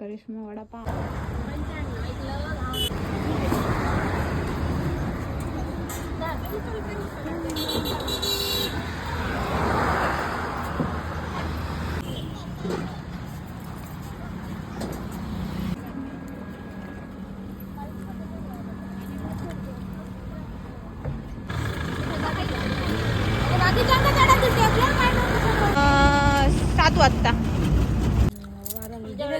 करिश्मा वडापाव. सात वाजता.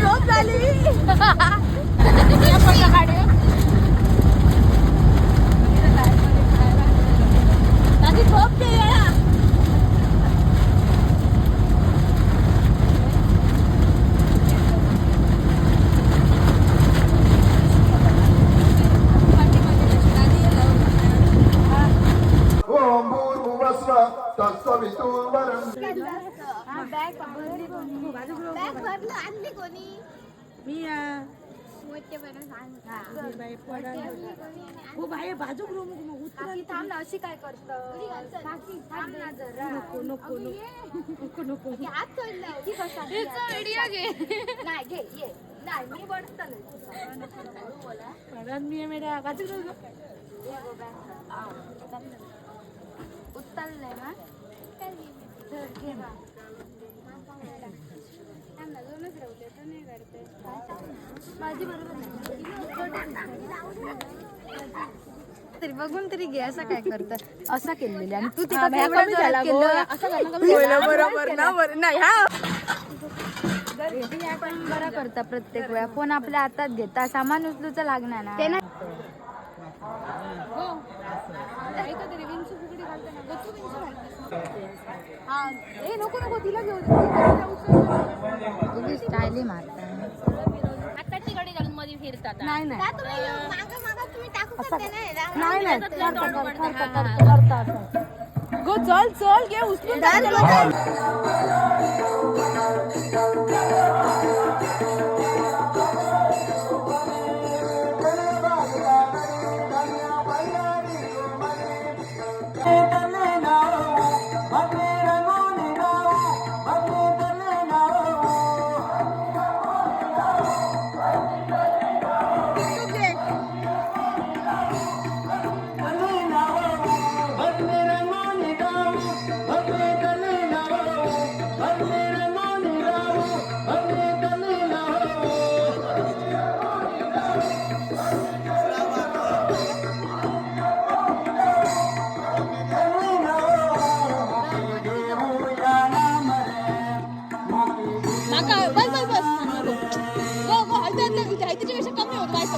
झोप झाली झोप तत्सवितुर्वरं हो बाहेर बाजू थांब ना अशी काय करत नको नको नको नको नाही घे ये नाही मी बनतलं मी मेरा बाजू उतरलंय ना धर, ना. तर बघून तरी घे असं काय करत? असं केलेलं. आणि तू तिला बरोबर ना नाही हा. पण बरं करता प्रत्येक वेळा. फोन आपल्या हातात घेता. सामान उचलूच लागणार ना ते ए नको नको तिला घेऊ तुम्ही स्टायली मारता आताची गाडी घालून मध्ये फिरतात नाही. नाही नाही नाही गो चल चल घे उचलून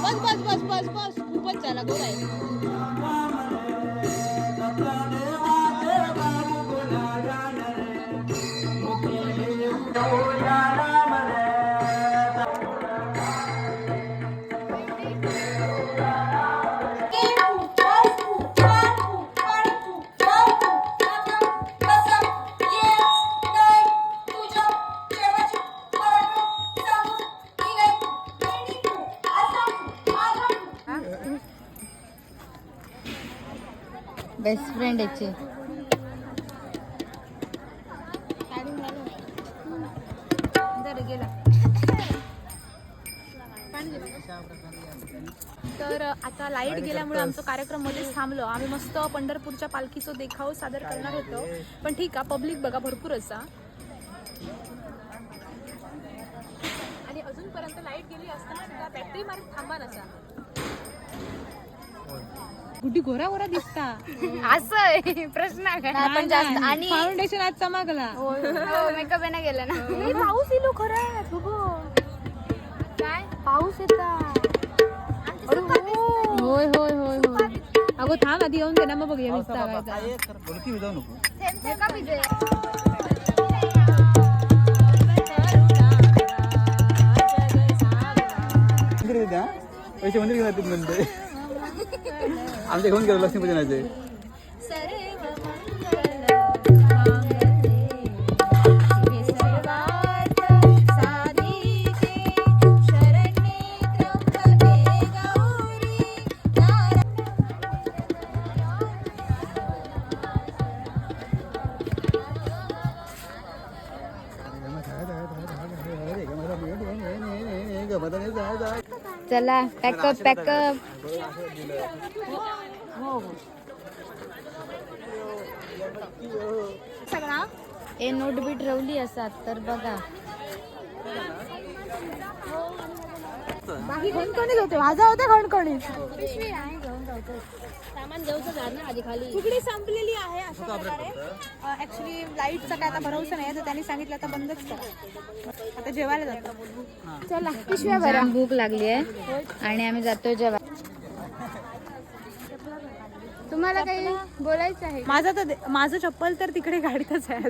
बस बस बस बस बस. खूपच झाला गो काय बेस्ट फ्रेंड याची तर आता लाइट गेल्यामुळे आमचा कार्यक्रम मध्येच थांबलो. आम्ही मस्त पंढरपूरच्या पालखीचं देखाव सादर करणार होतो. पण ठीक आहे पब्लिक बघा भरपूर असा आणि अजूनपर्यंत लाइट गेली असताना बॅटरी मारून थांबा नसा. गुड्डी गोरा गोरा दिसता. असं आहे प्रश्न आहे. का? पण जास्त आणि फाउंडेशन आज चमकला. मेकअप नाही गेला ना. नाही, पाऊस येलो खरं काय? पाऊस येता. हो. होय होय होय होय. अगो थांब आधी येऊन दे ना मग बघूया भिजे पैसे मंदिर घेऊन येतात म्हणते आमच्या घेऊन गेलो लक्ष्मी पूजनाचे. चला पॅकअप पॅकअप ए नोट रवली असतात तर बघा. बाकी खणखणीत होते? माझा होते खणखणीत तुकडी संपलेली आहे अशा प्रकारे. ऍक्च्युली लाईटचा काय आता भरवसा नाही तर त्यांनी सांगितलं आता बंदच करा. आता जेवायला जातो. चला पिशव्या बरा भूक लागली आहे. आणि आम्ही जातोय जेव्हा तुम्हाला काही बोलायचं आहे? माझं तर माझं चप्पल तर तिकडे गाडीतच आहे